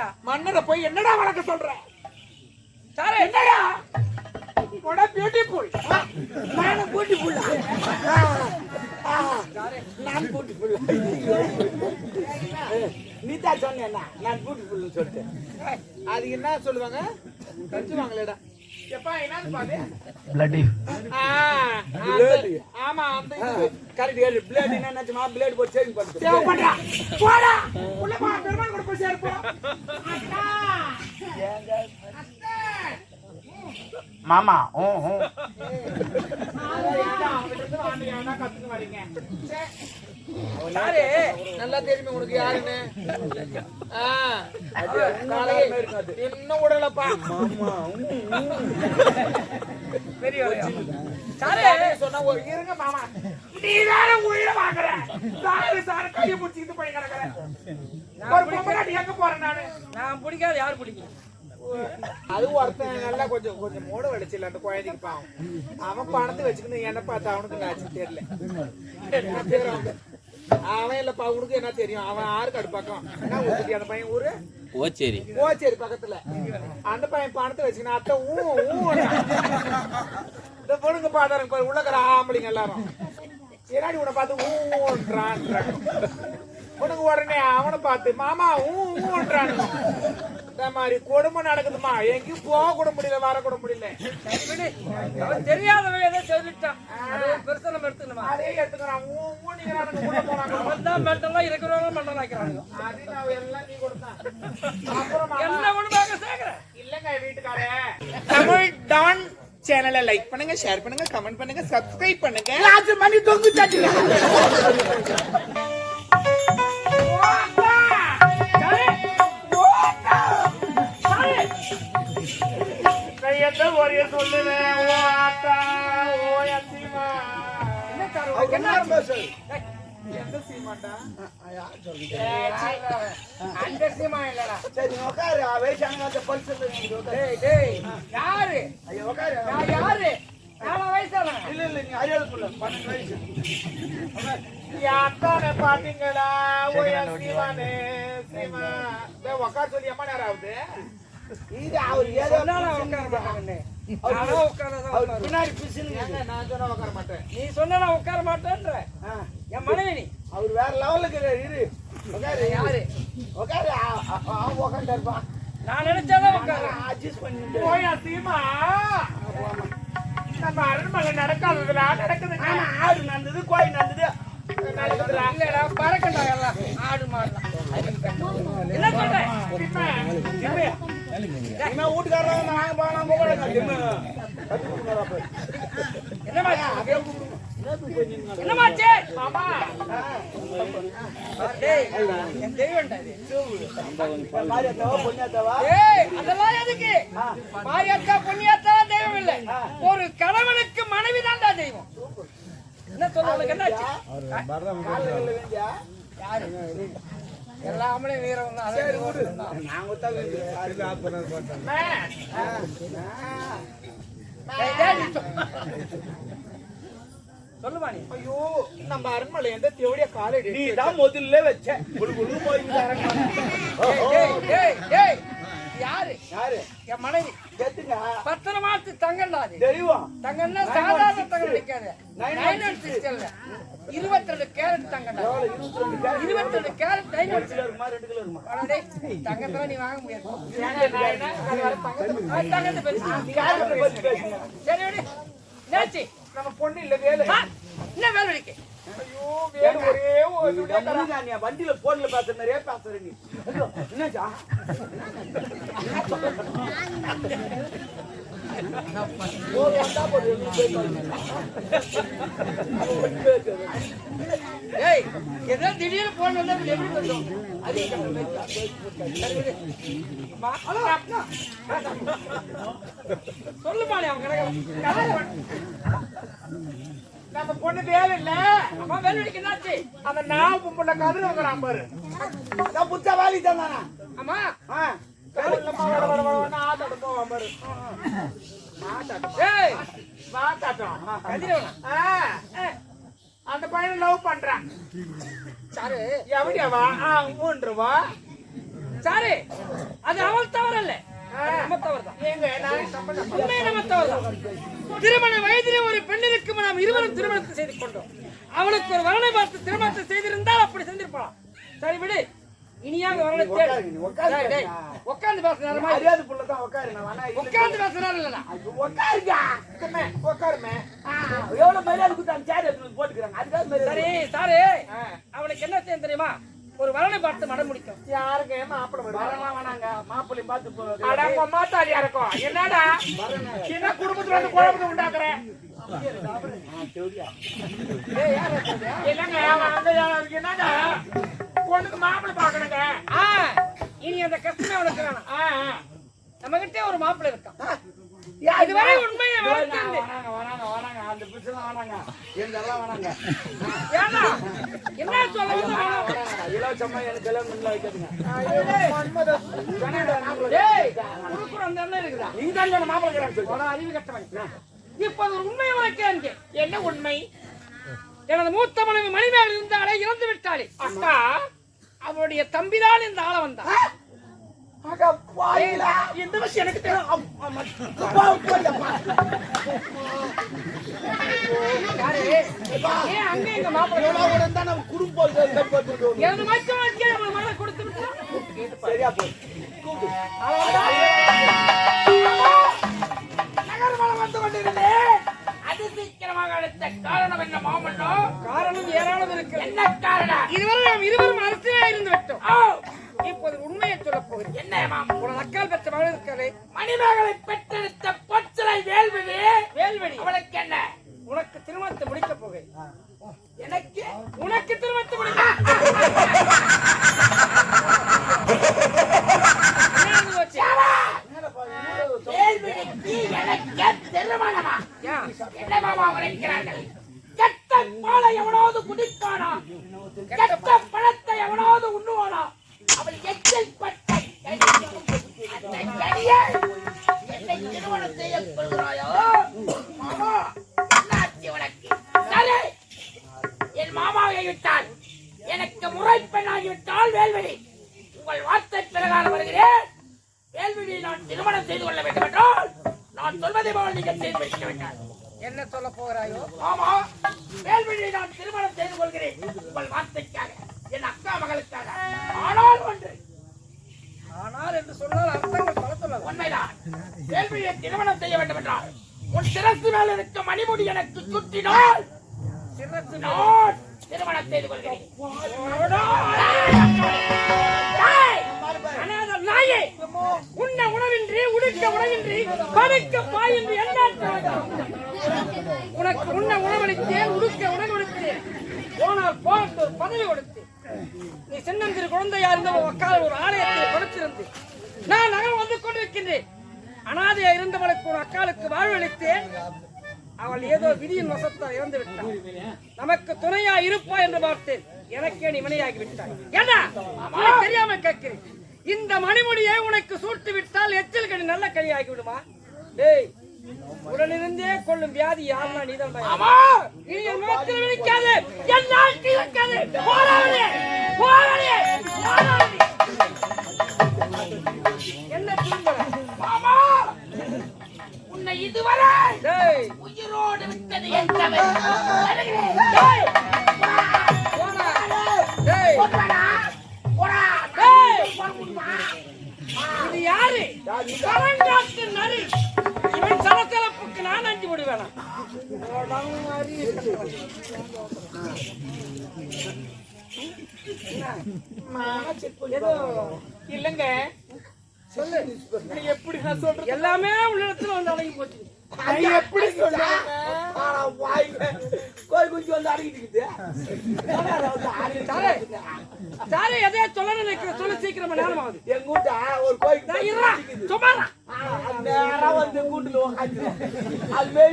என்னடா? மன்னரை போய் என்னடா வழக்க சொல்ற? சாரே என்னடா? உட பியூட்டிஃபுல் நானும் பியூட்டிஃபுல் நான் பியூட்டிஃபுல் நீ தான் சொன்னேன்னா நான் பியூட்டிஃபுல்னு சொல்லிட்டு அது என்ன சொல்லுவாங்க? கட்டுவாங்களேடா எப்பா என்னன்னு பாரு அந்த- ஆமா அந்த கரெக்ட் ஏழு பிளேட் என்ன நினைச்சுமா பிளேட் போட்டு சேவிங் பண்ணிட்டு தேவைப்படுறா போடா. உள்ள போ பெருமாள் கூட போய் சேர்ப்போம். அக்கா மாமா ஓ ஓ. சாரே நல்லா தெரியுமே உனக்கு யாருன்னு. இன்னும் விடலப்பா. பெரிய சாரே சொன்னா ஒரு இருங்க மாமா. நீ வேற உயிரை சாரு சாரு கையை பிடிச்சி இது பண்ணி கிடக்குற ஒரு பொம்பளாட்டி எங்க போறேன் நானு? நான் பிடிக்காத யார் பிடிக்கும்? அது ஒருத்தன் நல்லா கொஞ்சம் கொஞ்சம் மூட வலிச்சில்ல அந்த குழந்தைக்கு பாவம். அவன் பணத்தை வச்சுக்கின்னு என்ன பார்த்தா அவனுக்கு நாச்சு தெரியல. என்ன? அவன் இல்லப்பா அவனுக்கு என்ன தெரியும்? அவன் ஆறுக்கு அடுப்பாக்கம் என்ன ஊத்துட்டி அந்த பையன் ஊரு? ஓச்சேரி. ஓச்சேரி பக்கத்துல. அந்த பையன் பணத்தை வச்சுக்கின்னு அத்தை ஊ ஊ இந்த பொண்ணுங்க பாத்தாருங்க பாரு உள்ளக்கிற ஆம்பளைங்க எல்லாரும். பின்னாடி உன்னை பார்த்து ஊன்றான் பொண்ணுங்க உடனே அவனை பார்த்து மாமா ஊ ஊன்றானுங்க இந்த மாதிரி கொடுமை நடக்குதுமா? எங்கேயும் போக கூட முடியல வர கூட முடியல. தெரியாதவன் ஏதோ சொல்லிட்டான். பெருசா நம்ம எடுத்துக்கணுமா அதே எடுத்துக்கிறான். மெட்டலாம் இருக்கிறவங்க மெட்டல் ஆக்கிறாங்க என்ன ஒண்ணுமாக சேர்க்கிறேன் இல்லங்க வீட்டுக்காரே. தமிழ் டான் சேனலை லைக் பண்ணுங்க ஷேர் பண்ணுங்க கமெண்ட் பண்ணுங்க சப்ஸ்கிரைப் பண்ணுங்க. மணி தொங்கு கையத்த ஒரே சொல்லுறேன் ஓ ஆத்தா ஓ அத்திமா என்ன சீமாண்டா அந்த சீமா இல்லடா. சரி உட்காரு வயசான அந்த டேய் யாரு? ஐயோ உட்காரு நான் யாரு? பாத்தீங்களா? ஓ சீமானே சீமா. டேய் உட்கார சொல்லி அம்மா நேரம் ஆகுது? இது அவர் ஏதோ உட்கார அவர். பின்னாடி பிசுன்னு நான் சொன்னா உட்கார மாட்டேன். நீ சொன்னா நான் உட்கார மாட்டேன்ற. என் மனைவி நீ. அவர் வேற லெவல்ல இருக்கிறார் இரு உட்காரு. யாரு? உட்காரு. உட்காந்து இருப்பான் நான் நினைச்சாதான் உட்காருவேன் அட்ஜஸ்ட் பண்ணிட்டு போயா சீமா? நம்ம அரண்மனை நடக்காததுல நடக்குதுங்க. ஆமா ஆடு நடந்தது கோழி நடந்தது. இல்லடா பறக்கண்டா எல்லாம். ஆடு மாடலாம். என்ன சொல்ற? இனிமே வீட்டுக்காரங்க நாங்க போனா போகலாம் என்னமாச்சு என்னமாச்சு மாமா. டேய் என் தெய்வம்டா இது. மாரியத்தவா பொண்ணாத்தவா ஏய் அதெல்லாம் எதுக்கு? மாரியாத்தா பொன்னியாத்தா தெய்வம் இல்ல. ஒரு கணவனுக்கு மனைவி தான்டா தெய்வம். என்ன சொல்ல உனக்கு என்னாச்சு யாரு? எல்லாமே வீரம் தான். சரி விடு நாங்க தான் சொல்லுமா நீ. ஐயோ நம்ம அரண்மனை எந்த தேவடிய காலடி நீ தான் முதல்ல வச்ச. குடு குடு போய் டேய். யாரு? யாரு? என் மனைவி. கேட்டுங்க. பத்திரமாத்து தங்கம்டா அது தெய்வம் தங்கம்னா சாதாரண தங்கம் நிக்காது நைன் ஒன் சிக்ஸ் இருபத்தி ரெண்டு கேரட் தங்கம்டா இருபத்தி ரெண்டு கேரட் நைன் தங்கத்தை நீ வாங்க முடியாது. நம்ம தங்கத்தை. சரி விடு. என்னாச்சு? பொண்ணு இல்ல வேலு. என்ன வேலை இருக்கு? ஐயோ வேலு வண்டியில போன்ல பேசுற மாதிரியே பேசுற நீ ஏதோ திடீர்னு போன் வந்தா எப்படி சொல்லுமா அவன் கிடக்க நம்ம பொண்ணு வேலு இல்ல. அம்மா வேலை என்னாச்சு? அந்த நாவு பொம்பளை கதிர வைக்கிறான் பாரு. நான் புத்த வாலி தானா அம்மா. ஆ. கதிரம்மா வட வட வடன்னு ஆட்டாட்டம் போவான் பாரு. ஆட்டாட்டம். அந்த பையனை லவ் பண்றான். சாரு. எவடியாவா? மூன்றுவா. சாரு அது அவள் தவறல்ல. திருமண வயதிலே ஒரு பெண்ணிற்கு நாம் இருவரும் திருமணத்தை செய்து கொண்டோம். அவளுக்கு ஒரு வரனை பார்த்து திருமணத்தை செய்திருந்தால் அப்படி செஞ்சிருப்பான் சரி விடு. இனியாக வரனை தேடு. உட்காருங்க, நீ உட்காரு. டேய், டேய், உட்கார்ந்து பேசுற நேரமா இது? அறியாத புள்ள தான் உட்காரு நான் வேணா இல்ல. உட்கார்ந்து பேசுற நேரம் இல்லடா உட்காருங்க. உட்காருமே எவ்வளவு மரியாதை கொடுத்து அந்த சேர் எடுத்து வந்து போட்டுக்கிறாங்க. அதுக்காக மரியாதை சரி சாரு அவனுக்கு என்ன செய்யும் தெரியுமா? ஒரு வரனை பார்த்து மடம் முடிக்கும். யாருங்க மாப்பிள வருவாங்க வரலாம் வேணாங்க. மாப்பிள்ளை பார்த்து போ அட உங்க மாத்தாடியா இருக்கும் என்னடா? சின்ன குடும்பத்துல வந்து குழப்பத்தை அங்க யாருக்கு என்னங்க பொண்ணுக்கு மாப்பிளை பாக்கணுங்க ஆ இனி அந்த கஷ்டமே உனக்கு. நம்ம கிட்டே ஒரு மாப்பிள்ளை இருக்கான். இதுவரை உண்மையை வளர்த்து வராங்க வராங்க வராங்க அந்த பிடிச்சலாம் வராங்க. வராங்க. ஏன்னா என்ன சொல்ல வந்து. இலவசமா எனக்கு எல்லாம் முன்ன எண்ணம் இருக்குதா? நீங்க தான் அறிவு கட்டவன். இப்போது ஒரு உண்மையை உனக்கு என்ன உண்மை? எனது மூத்த மனைவி மணிமேல் இருந்தாலே இறந்து விட்டாளே அக்கா அவளுடைய தம்பிதான் இந்த ஆள பாயிலா இந்த விஷயம் எனக்கு தெரியும். குடும்பம் சரியா காரணம் என்ன மாமன்னோ காரணம் ஏராளம் இருக்கு என்ன காரணம்? இதுவரை நாம் இருவரும் அரசியலே இருந்து விட்டோம். இப்போது உண்மையை சொல்ல போகிறேன். என்ன உனது அக்கால் பெற்ற மகள் இருக்காரு மணிமேகலை பெற்றெடுத்த பொச்சலை வேல்விழி வேல்வெளி அவளுக்கு என்ன? உனக்கு திருமணத்தை முடிக்க போகிறேன். எனக்கு? உனக்கு திருமணத்தை முடிக்க என்ன திருமணமா? மாமா உரைக்கிறார்கள் கெட்ட பாலை எவனாவது குடிப்பானா கெட்ட சொல்ல போகிறாயோ? ஆமா. வேல்வெளியை நான் திருமணம் செய்து கொள்கிறேன். உங்கள் வார்த்தைக்காக என் அக்கா மகளுக்காக. ஆனால் ஒன்று. ஆனால் என்று சொன்னால் அர்த்தங்கள் பல சொல்லலாம். உண்மைதான். வேல்வெளியை திருமணம் செய்ய வேண்டும் என்றால் உன் சிரசு மேல் இருக்க மணிமுடி எனக்கு சுற்றினால் சிறப்பு நான் திருமணம் செய்து கொள்கிறேன். டேய்! அனாதை உடுக்க உணவின்றி படுக்க பாயின்றி என்ன உனக்கு உன்ன உணவளித்தேன் உடுக்க உணவளித்தேன். போனால் போனட்டு ஒரு பதவி கொடுத்து நீ சின்னந்திரு குழந்தையா இருந்த உன் ஒரு ஆலயத்தை கொடுத்திருந்து நான் நகரம் வந்து கொண்டிருக்கின்றேன். அனாதையா இருந்தவளுக்கு ஒரு அக்காலுக்கு வாழ்வளித்தேன். அவள் ஏதோ விதியின் வசத்தால் இறந்து விட்டாள். நமக்கு துணையா இருப்பா என்று பார்த்தேன். எனக்கே நீ வினையாகி விட்டாய். என்ன தெரியாம கேட்கிறேன். இந்த மணிமுடியை உனக்கு சூட்டு விட்டால் எச்சில் கனி நல்ல ஆகி விடுமா? டேய் உடனிருந்தே கொள்ளும் வியாதி யாருன்னா நீதான் இனி என் முகத்தில் விழிக்காது. என்னால் தீர்க்காது போராடு போராடு போராடு என்ன திரும்பல மாமா உன்னை இதுவரை டேய். உயிரோடு விட்டது என் கரங்காட்டு நரி இவன் சலசலப்புக்கு நான் அஞ்சு விடுவேனா ஏதோ இல்லங்க. சொல்லு எப்படி நான் சொல்றது? எல்லாமே உள்ளிடத்துல வந்து அடங்கி போச்சு. எப்படி சொல்றேன் ஆனா கோயில் குஞ்சு வந்து அடங்கிட்டு சாரே எதையா சொல்ல நினைக்கிற சொல்ல சீக்கிரமா நேரம் ஆகுது எங்க வீட்டா ஒரு கோயில் வந்து உட்காந்து அது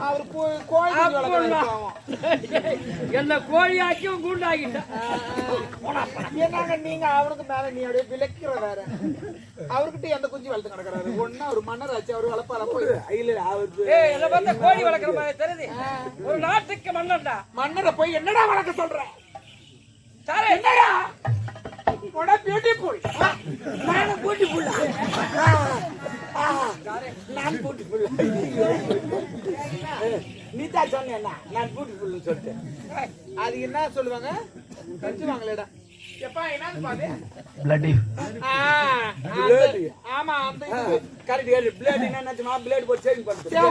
அவர் கோயில் என்ன கோழியாக்கி குண்டாகிட்ட என்னங்க நீங்க? அவருக்கு மேல நீ அப்படியே விளக்கிற வேற. அவர்கிட்ட எந்த குஞ்சு வளர்த்து கிடக்குறாரு? ஒண்ணு அவர் மன்னர் ஆச்சு அவர் வளர்ப்பார? போய். இல்ல அவரு ஏய் என்ன பார்த்தா கோழி வளர்க்குற மாதிரி தெரியுது. ஒரு நாட்டுக்கு மன்னன்டா. மன்னரை போய் என்னடா வளர்க்க சொல்ற? சாரே என்னடா? போட பியூட்டிஃபுல் நான் புள்ள நான் புள்ள நீ தான் சொன்னேன்னா நான் கூட்டி புள்ளன்னு சொல்லிட்டேன் அது என்ன சொல்லுவாங்க?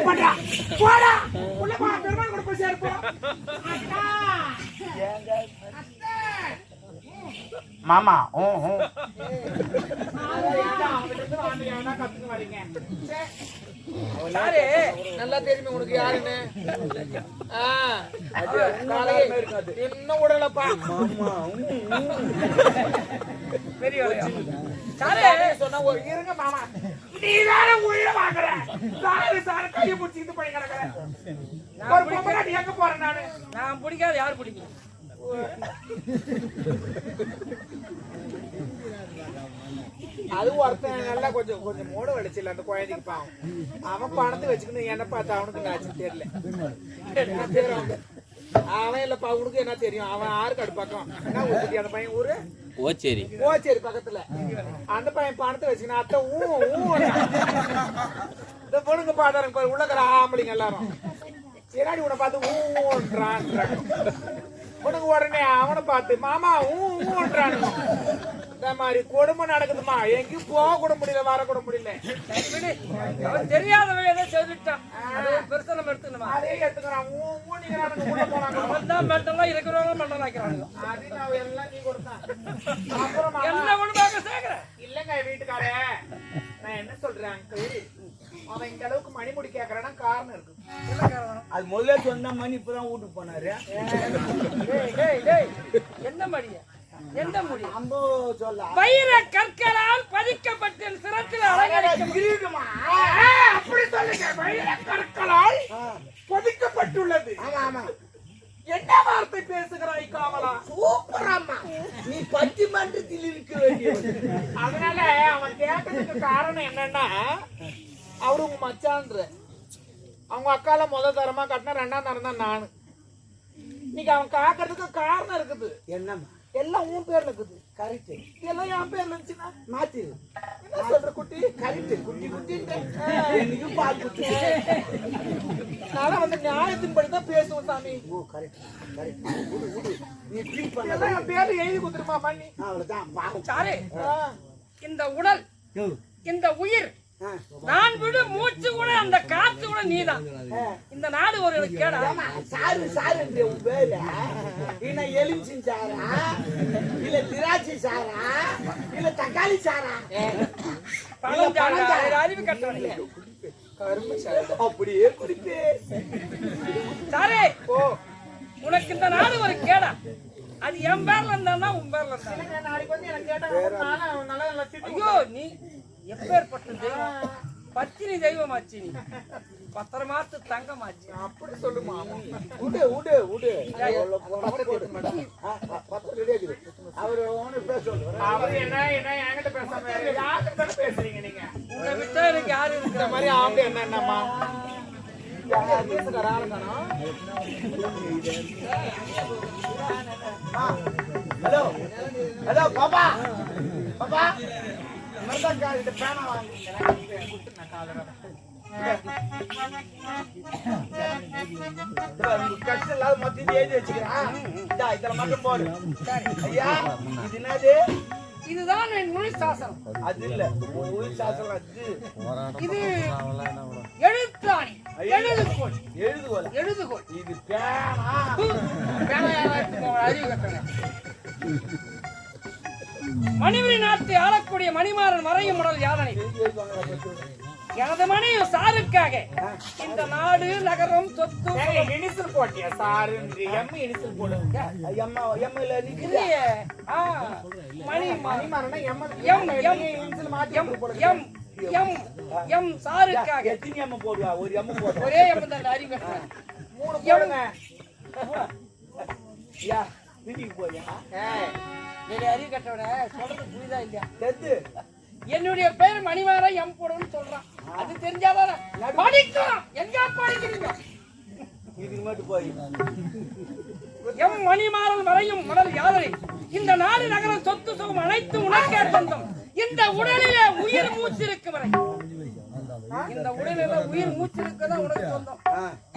பண்றா. போடா உள்ள போ பெருமாள் கூட போய் சேரு போ அக்கா மாமா ஓ ஓ. யாரு? நல்லா தெரியுமே உனக்கு யாருன்னு. இன்னும் சாரே சொன்னா ஒரு இருங்க மாமா. நீ வேற உள்ள வாங்குற. சாரு சாரு கையை பிடிச்சி இது பண்ணி கிடக்குற நான் பிடிக்காத யார் பிடிக்கும்? அது ஒருத்தன் நல்லா கொஞ்சம் கொஞ்சம் மூட வலிச்சில்ல அந்த குழந்தைக்கு பாவம். அவன் பணத்தை வச்சுக்கணும் என்ன பார்த்து அவனுக்கு ஆச்சு தெரியல. என்ன பேர் அவன் அவன் இல்லப்பா அவனுக்கு என்ன தெரியும்? அவன் ஆறு கடு பக்கம். என்ன ஊருக்கு அந்த பையன் ஊரு? ஓச்சேரி. ஓச்சேரி பக்கத்துல. அந்த பையன் பணத்தை வச்சுக்கணும் அத்தை ஊ ஊ இந்த பொண்ணுங்க பாரு உள்ளக்கிற ஆம்பளைங்க எல்லாரும். பின்னாடி உன்னை பார்த்து ஊன்றான் பொண்ணுங்க உடனே அவனை பார்த்து மாமா ஊ ஊன்றானுங்க இந்த மாதிரி கொடுமை நடக்குதுமா எங்கேயும் போக கூட முடியல வர கூட முடியல. தெரியாதவன் ஏதோ சொல்லிட்டான் அது பெருசா நம்ம எடுத்துக்கணுமா? அதே எடுத்துக்கிறான். மெட்டலாம் இருக்கிறவங்க அப்புறம் மாமா, என்ன ஒண்ணு பார்க்க சேர்க்கிறேன் இல்லங்க வீட்டுக்காரே. நான் என்ன சொல்றேன் அங்கிள் அவன் இந்த அளவுக்கு மணிமுடி கேக்குறான்னா காரணம் இருக்கு. என்ன காரணம்? அது முதல்ல சொன்ன மணி இப்பதான் வீட்டுக்கு போனாரு. என்ன மடிய எந்த முடி அம்போ சொல்ல. வைர கற்களால் பதிக்கப்பட்ட சிரத்தில் அலங்கரிக்க அப்படி சொல்லுங்க. வைர கற்களால் பொதிக்கப்பட்டுள்ளது. ஆமா ஆமா. என்ன வார்த்தை பேசுகிறாய் காமலா? சூப்பர் அம்மா நீ பட்டிமன்றத்தில் இருக்க வேண்டியது அதனால அவன் கேட்டதுக்கு காரணம் என்னன்னா அவரு உங்க மச்சான்ற. அவங்க அக்கால முத தரமா கட்டின ரெண்டாம் தரம் தான் நானு. இன்னைக்கு அவன் காக்கிறதுக்கு காரணம் இருக்குது. என்னம்மா? எல்லாம் உன் பேர்ல இருக்குது. கரெக்ட் எல்லாம் என் பேர்ல இருந்துச்சுன்னா? மாத்திரு. என்ன சொல்ற குட்டி? கரெக்ட் குட்டி குட்டின்ற. என்னைக்கு பால் குட்டி. நானும் வந்து நியாயத்தின்படி தான் பேசுவேன் சாமி. ஓ கரெக்ட் கரெக்ட் விடு விடு. நீ ட்ரீட் பண்ண எல்லாம் என் பேர்ல எழுதி கொடுத்துருமா பண்ணி அவ்வளவுதான் பாவம் சாரு. இந்த உடல். இந்த உயிர். நான் விடு மூச்சு கூட அந்த காத்து கூட நீதான். இந்த நாடு ஒரு எனக்கு கேடா. சாரு சாருன்ற உன் பேரு எலுமிச்சின் சாரா? இல்ல திராட்சை சாரா? இல்ல தக்காளி சாரா? பழம் சாரு அறிவு கட்டவனே கரும்பு சார் அப்படியே குடிப்பே சாரே ஓ உனக்கு இந்த நாடு ஒரு கேடா. அது என் பேர்ல இருந்தா உன் பேர்ல இருந்தா. ஐயோ நீ எப்பேற்பட்ட தெய்வம்? பத்தினி தெய்வமாச்சு நீ. பத்திரமாத்து தங்கமாச்சு. அப்படி சொல்லுமா? விடு. விடு விடு அவர் பேச சொல்லுவார். அவர் என்ன என்ன என்கிட்ட பேசாம பேசுறீங்க நீங்க. உன்னை விட்டா எனக்கு இருக்கிற? மாதிரி ஆம்பளை என்ன என்னம்மா? ஹலோ ஹலோ பாப்பா பாப்பா. மருதக்காரிட்ட பேனா வாங்கிக்கிறேன் கஷ்டம் இல்லாத மொத்தம் எழுதி வச்சுக்கிறேன். இதுல மட்டும் போடு. ஐயா இது என்னது? இதுதான் என் மொழி சாசனம். அது இல்ல. சாசனம் அது. இது எழுத்தாணி. எழுதுகோள். எழுதுகோல எழுதுகோள். இது பேனா. பேனா அறிவு. மணிபுரி நாட்டை ஆளக்கூடிய மணிமாறன் மறையும் உடல் யாதனை. எனது மனைவி சாருக்காக. இந்த நாடு நகரம் சொத்து இனிசல் போட்டியா? சாரு எம் இனிசல் போடு எம்எல்ஏ நிக்குது இல்லையே. ஆ, மணி ம- மணி மாறனா எம் எம் எம் இனிசல் மாத்தி எம் எம் எம் எம் சாருக்காக. எத்தனை எம்ம போடுவா? ஒரு எம்ம போடுவா? ஒரே எம் தான் அறிவு. மூணு போடுங்க. யா வீட்டுக்கு போயா ஏய், டேய், அறிவு கட்டவனே சொல்றது புரியுதா இல்லையா? தெத்து என்னுடைய பேர் மணிமாற எம் போடுன்னு சொல்றான். அது தெரிஞ்சாதான் படிக்கலாம் எங்க படிக்கிறீங்க? இதுக்கு மட்டும் போய் எம் மணிமாறல் வரையும் மணல் யாதனை இந்த நாடு நகரம் சொத்து சுகம் அனைத்து உனக்கே சொந்தம். இந்த உடலிலே உயிர் மூச்சு இருக்கு வரை. இந்த உடலில உயிர் மூச்சு இருக்கதான் உனக்கு சொந்தம்.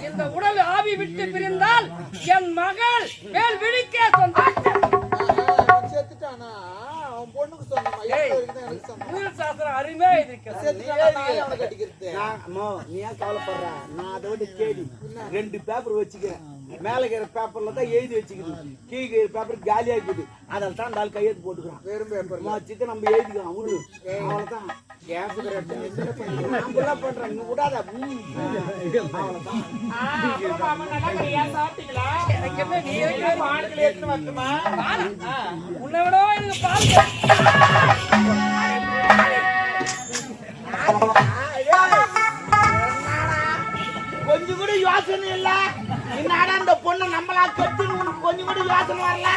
இந்த உடல் ஆவி விட்டு பிரிந்தால் என் மகள் மேல் விழிக்கே சொந்தம். செத்துட்டானா பொண்ணுக்கு சாஸ்திரம் அருமையா அம்மா, நீ ஏன் கவலைப்படுற? நான் அதை விட கேடி ரெண்டு பேப்பர் வச்சுக்கிறேன். மேல இருக்கிற பேப்பர்ல தான் எழுதி வச்சுக்கிறது கீழே இருக்கிற பேப்பர் காலியா இருக்குது அதில் தான் அந்த ஆள் கையெழுத்து போட்டுக்கிறான். வெறும் பேப்பர் வச்சுட்டு நம்ம எழுதிக்கலாம் அவனு அவ்வளவுதான் கேஸ் எடுத்து நாமெல்லாம் பண்றோம். நீ விடாத. ம், அவ்வளவுதான் எனக்கு என்ன நீ இருக்கிற மாடுகளை எடுத்து வரட்டுமா? உன்னை விட எனக்கு பால் கொஞ்சம் கூட யோசனை இல்ல. என்னடா அந்த பொண்ணு நம்மளா கத்துன்னு உனக்கு கொஞ்சம் கூட யோசனை வரல?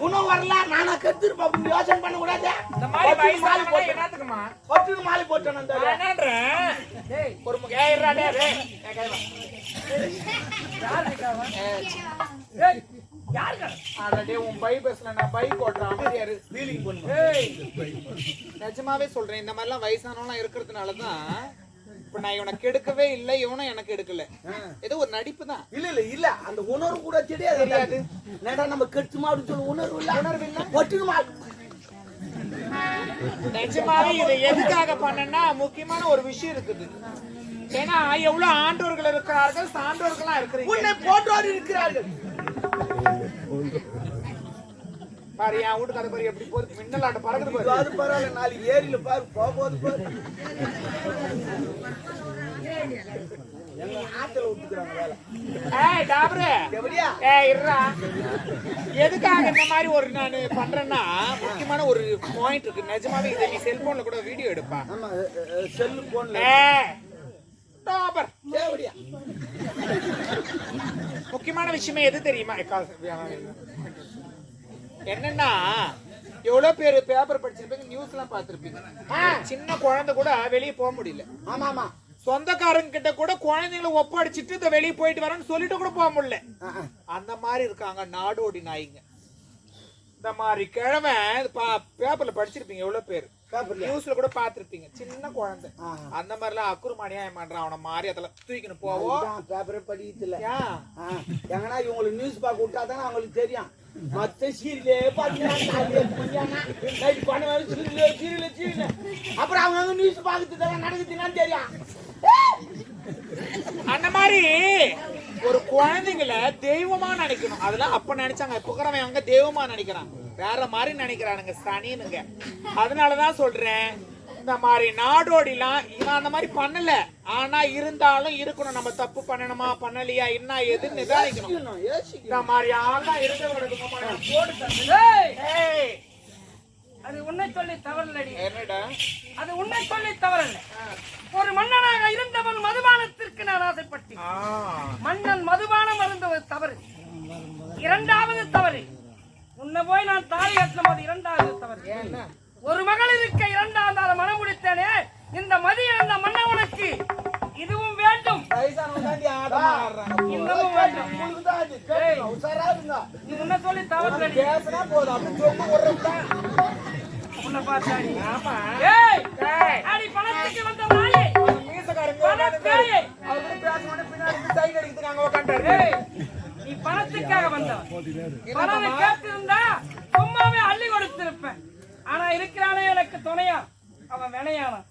உணவு வரல நானா கத்துருப்பா யோசனை பண்ண கூடாது இந்த மாலை போட்டேன். பட்டுன்னு மாலை போட்டேன் அந்த ஒரு நிஜமாவே சொல்றேன் இந்த மாதிரிலாம் வயசானவங்க இருக்கிறதுனால தான் இப்ப நான் இவனை கெடுக்கவே இல்லை இவனும் எனக்கு எடுக்கல. ஏதோ ஒரு நடிப்பு தான். இல்ல இல்ல இல்ல. அந்த உணர்வு கூட தெரியாது. தெரியாது. நேடா நம்ம கெட்டுமா அப்படின்னு சொல்லி உணர்வு இல்ல. உணர்வு இல்ல. மாலை நிஜமாவே இதை எதுக்காக பண்ணேன்னா முக்கியமான ஒரு விஷயம் இருக்குது. ஏன்னா எவ்வளவு ஆண்டோர்கள் இருக்கிறார்கள் சான்றோர்களா இருக்கிறீங்க. உன்னை போன்றோர் இருக்கிறார்கள். பாரு என் வீட்டுக்கு அது பாரு எப்படி போகுது மின்னலாட்ட பறக்குது பாரு. அது பரவாயில்ல நாளைக்கு ஏரியில பாரு போகும்போது பாரு. எதுக்காக இந்த மாதிரி ஒரு நான் பண்றேன்னா முக்கியமான ஒரு பாயிண்ட் இருக்கு. நிஜமாவே இதை நீ செல்போன்ல கூட வீடியோ எடுப்பா. ஆமா செல்லு போன்ல ஏய் டாபர். முக்கியமான விஷயமே எது தெரியுமா? என்னன்னா எவ்வளவு பேர் பேப்பர் படிச்சிருப்பீங்க நியூஸ் எல்லாம் பார்த்திருப்பீங்க. சின்ன குழந்தை கூட வெளியே போக முடியல. ஆமா ஆமா சொந்தக்காரங்க கிட்ட கூட குழந்தைங்களை ஒப்படைச்சிட்டு இந்த வெளியே போயிட்டு வரேன்னு சொல்லிட்டு கூட போக முடியல. அந்த மாதிரி இருக்காங்க நாடோடி நாய்ங்க. இந்த மாதிரி கிழமை பேப்பர்ல படிச்சிருப்பீங்க எவ்வளவு பேர்? நியூஸ்ல கூட பார்த்திருப்பீங்க. சின்ன குழந்தை. அந்த மாதிரிலாம் அக்குறுமானியா பண்றான். அவனை மாறி அதெல்லாம் தூக்கின்னு போவோம். பேப்பரே படிக்கல ஏன் எங்கன்னா இவங்களுக்கு நியூஸ் பார்க்க விட்டா தானே அவங்களுக்கு தெரியும். மத்த சீரியலே பாத்தீங்கன்னா அப்புறம் அவங்க நியூஸ் பார்க்கறது தானே நடக்குதுன்னு தெரியும். அந்த மாதிரி ஒரு குழந்தைங்கள தெய்வமா நினைக்கணும். அதெல்லாம் அப்ப நினைச்சாங்க இப்ப இருக்கிறவன் அவங்க தெய்வமா நினைக்கிறான். வேற மாதிரி நினைக்கிறானுங்க சனினுங்க அதனாலதான் சொல்றேன் இந்த மாதிரி நாடோடிலாம் இவன் அந்த மாதிரி பண்ணல. ஆனா இருந்தாலும் இருக்கணும். நம்ம தப்பு பண்ணணுமா? பண்ணலையா? என்ன? எதுன்னு நிதானிக்கணும். இந்த மாதிரி ஆள்லாம் இருக்கிறவங்களுக்கு அது உன்னை சொல்லி தவறலடி என்னடா? அது உன்னை சொல்லி தவறல்ல. ஒரு மன்னனாக இருந்தவன் மதுபானத்திற்கு நான் ஆசைப்பட்டேன். மன்னன் மதுபானம் அருந்தவது தவறு. இரண்டாவது தவறு. உன்னை போய் நான் தாலி கட்டின போது இரண்டாவது தவறு. என்ன ஒரு மகள் இருக்க இரண்டாம் நாள் மனம் முடித்தேனே இந்த மதி இழந்த மன்னவனுக்கு இதுவும் வேண்டும். இன்னமும் வேண்டும். சொல்லி தவறலடி பேசினா போதும். அப்படி சொல்லி விடுறதுதான். உன்னை பார்த்தாடி ஆமா. ஏய் ஏய், அடி பணத்துக்கு வந்த நாயே நீ பணத்துக்காக வந்தவன். பணம் அவன் வினையானான்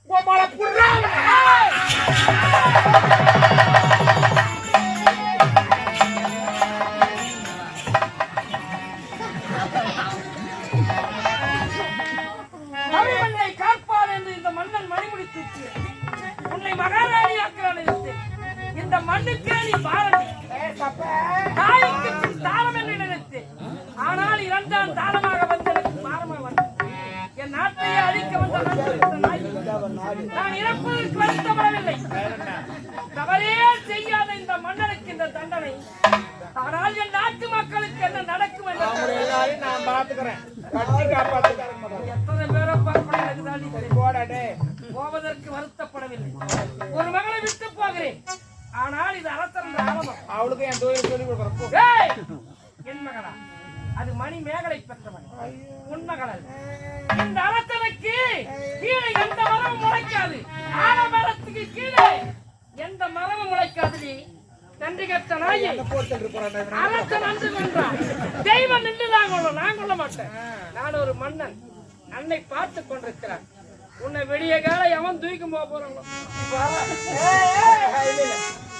எல்லாரையும் நான் பாத்துக்கிறேன் கட்டி காப்பாத்துக்காரங்க எத்தனை பேரோ பார்ப்பனை உன்னை விடிய கால எவன் தூக்கி போக போறாங்களோ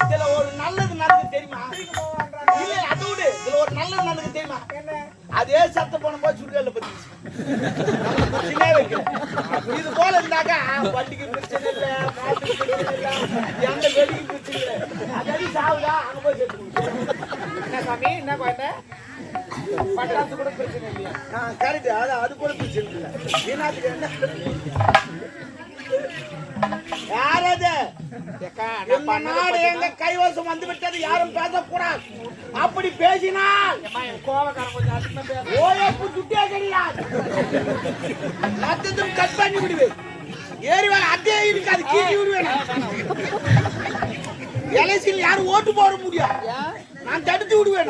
இதுல ஒரு நல்லது நடக்குது தெரியுமா? இல்ல அது விடு. இதுல ஒரு நல்லது நடக்குது தெரியுமா? அதே சத்த போன போது சுடுகால பத்தி இது போல இருந்தாக்கா வண்டிக்கு பிரச்சனை இல்ல எந்த வெடிக்கு பிரச்சனை இல்ல. அதாவது சாவுதா அங்க போய் என்ன சாமி என்ன குழந்தை பட்டாசு கூட பிரச்சனை இல்லையா? கரெக்ட் அது அது கூட பிரச்சனை இல்ல. என்ன? யாரது? எங்க நாடு எங்க கைவசம் வந்து விட்டது யாரும் பேசக்கூடாது. அப்படி பேசினால் ஓயப்பு சுட்டியா கிடையாது மொத்தத்தையும் கட் பண்ணி விடுவேன் ஏறிவாங்க அதே இருக்காது கீழே விடுவேன் எலெக்ஷன் யாரும் ஓட்டு போட முடியாது. நான் தடுத்து விடுவேன்.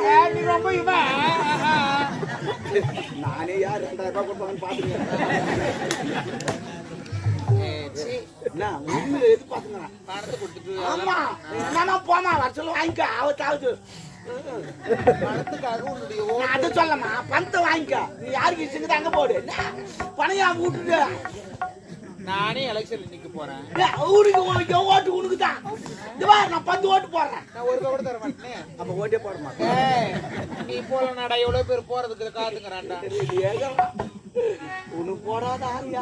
ரொம்ப இவன் நானே யார் ரெண்டாயிரம் ரூபாய் கொடுப்பாங்கன்னு பாத்துக்கிறேன் போமா வர சொல்ல வாங்கிக்க ஓ நான் அதை சொல்லமா பணத்தை வாங்கிக்க. நீ யாருக்கு இசுங்குது அங்க போடு. ஏன் விட்டுட்டு நானே எலெக்ஷன்ல நிக்க போறேன். ஏய், உனக்கு ஓட்டு உனக்கு தான் இதுவா நான் பத்து ஓட்டு போடுறேன். நான் ஒரு கூட தர மாட்டேனே. அப்ப ஓட்டே போட மாட்டேன். நீ போல நடா எவ்வளவு பேர் போறதுக்கு காத்துக்கிறான்டா. உனக்கு போடாத ஆரியா.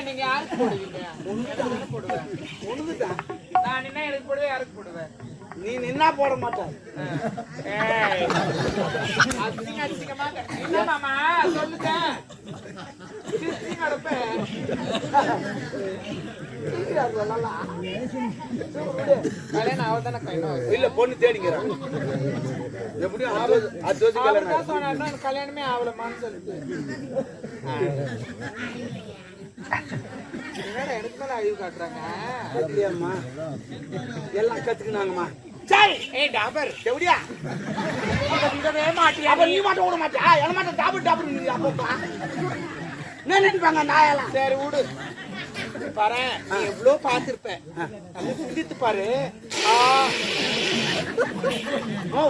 நீங்க யாருக்கு போடுவீங்க? எனக்கு தானே போடுவேன். உனக்கு தான் நான் என்ன எனக்கு போடுவேன் யாருக்கு போடுவேன் நீ நின்னா போட மாட்டாய். அசிங்க அசிங்கமா என்ன மாமா கல்யாணம் இல்ல பொண்ணு தேடிக்கிறான் எப்படியும் கல்யாணம் ஆகலமான்னு சொல்லிட்டு. எனக்கு மேல அழிவு காட்டுறாங்க? அப்படியாம்மா. எல்லாம் கத்துக்கினாங்கம்மா. சரி. ஏய் டாபர் எப்படியா மாட்டியா அப்ப நீ மட்டும் விட மாட்டியா என்ன மட்டும் டாபு டாபு நீ அப்பப்பா. நின்றுப்பாங்க நாயெல்லாம். சரி விடு. பாரு நீ எவ்வளவு பார்த்திருப்ப. சிந்தித்து பாரு.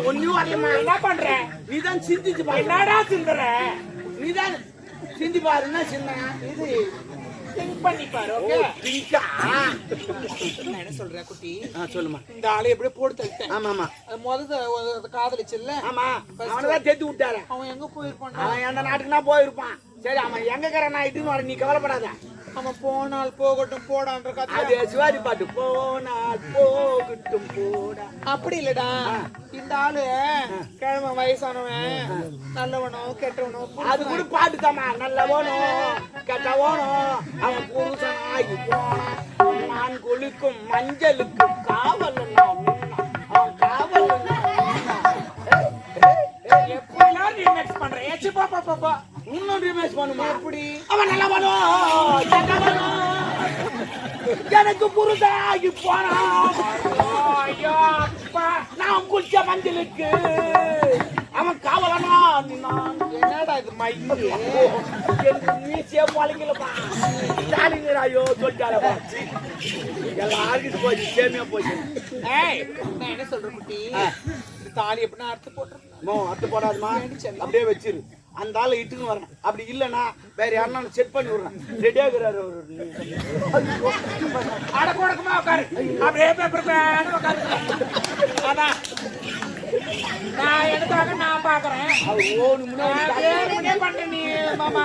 ஒன்னும் வரலம்மா. என்ன பண்ற? நீ தான் சிந்திச்சு பாரு. என்னடா சிந்துற? நீ தான் சிந்தி பாருன்னா சின்ன இது திங்க் பண்ணி பாரு ஓ ஓகே திங்கா. நான் என்ன சொல்றேன் குட்டி? ஆ சொல்லுமா இந்த ஆளை எப்படியோ போட்டு தள்ளிட்டேன். ஆமா ஆமா அது முதல்ல காதலிச்சுல்ல? ஆமா. அவனை தான் தேத்தி விட்டாரு. அவன் எங்க போயிருப்பான்? அவன் எந்த நாட்டுக்குனா போயிருப்பான். சரி அவன் எங்க நான் இட்டுன்னு வர நீ கவலைப்படாத. அவன் போனால் போகட்டும் போடான்ற கதை அது சிவாஜி பாட்டு போனால் போகட்டும் போடா. அப்படி இல்லடா. இந்த ஆளு கிழமை வயசானவன் நல்லவனோ கெட்டவனோ அது கூட பாட்டு தாமா நல்லவனும் கெட்டவனும் அவன் புருஷன் ஆகி போனான். நான் கொளுக்கும் மஞ்சளுக்கு காவல் அவன் காவல் எப்படிலாம் ரீமேக்ஸ் பண்ற? ஏச்சு போ போ, இன்னும் ரிமேஷ் பண்ணுமா? எப்படி? அவன் நல்லவனும் கெட்டவனும் எனக்கு புருஷன் ஆகி போனான் நான் குளிச்ச மஞ்சளுக்கு. அவன் காவலனா நான் என்னடா இது மைக்கு? எனக்கு மீசியே பழங்கலப்பா ஸ்டாலின் ஐயோ சொல்லிட்டாரப்பா எல்லாருக்கும் போச்சு சேமியா போச்சு. ஏய் நான் என்ன சொல்றேன் குட்டி? தாலி எப்படின்னா அறுத்து போட்டுருக்கேன் மோ அத்து போடாதுமா அப்படியே வச்சிரு. அந்த ஆளை இட்டுன்னு வரேன். அப்படி இல்லைன்னா வேற யாருன்னா செட் பண்ணி விடுறேன். ரெடியா இருக்கிறாரு அவரு. அட கொடுக்குமா உட்காரு. அப்படியே பேப்பர் பேன் உட்காரு. அதான். நான் எடுத்தாங்க நான் பாக்குறேன் ஓடு முன்னாடி வேணும்னே பண்ற நீ மாமா.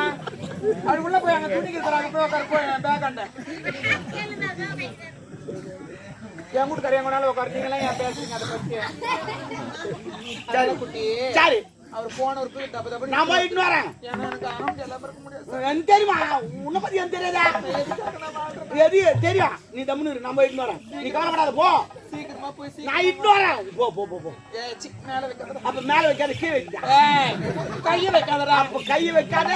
அதுக்குள்ள போய் அங்க துணிக்கு இருக்கிறாங்க போய் உட்காரு போய் பேக் அண்ட. என் கூட கரையா கொண்டாலும் உட்காருத்தீங்களா ஏன் பேசுறீங்க அதை பத்தி. சரி. குட்டி சரி. அவர் போய் டப்பு நான் போய் இட்டுன்னு வரேன். ஏன்னா எனக்கு ஆரம்பிச்சு எல்லாம் இருக்க முடியாது எனக்கு தெரியுமா? உன்னை பத்தி எனக்கு தெரியாதா? எது தெரியும்? நீ தம்முன்னு இரு, நான் போய் இட்டுன்னு வரேன். நீ கவலைப்படாத போ. சீக்கிரமா போய் சீக்கிரம் நான் இட்டுன்னு வரேன். போ போ போ போ. ஏ சிக் மேல வைக்காத அப்ப மேல வைக்காத கீழே வைக்கிட்டா? ஏய் கையை வைக்காதடா. அப்ப கையை வைக்காத.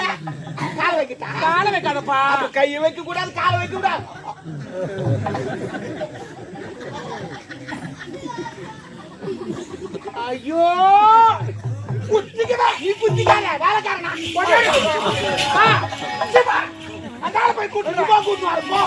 காலை வைக்கிட்டா? காலை வைக்காதப்பா. அப்ப கையை வைக்க கூடாது காலை வைக்க கூடாது ஐயோ! குத்திக்குவேன் நீ குத்திக்காத வேலைக்காரனா? கொண்டாடி போய் கூட்டு போ கூட்டு போ.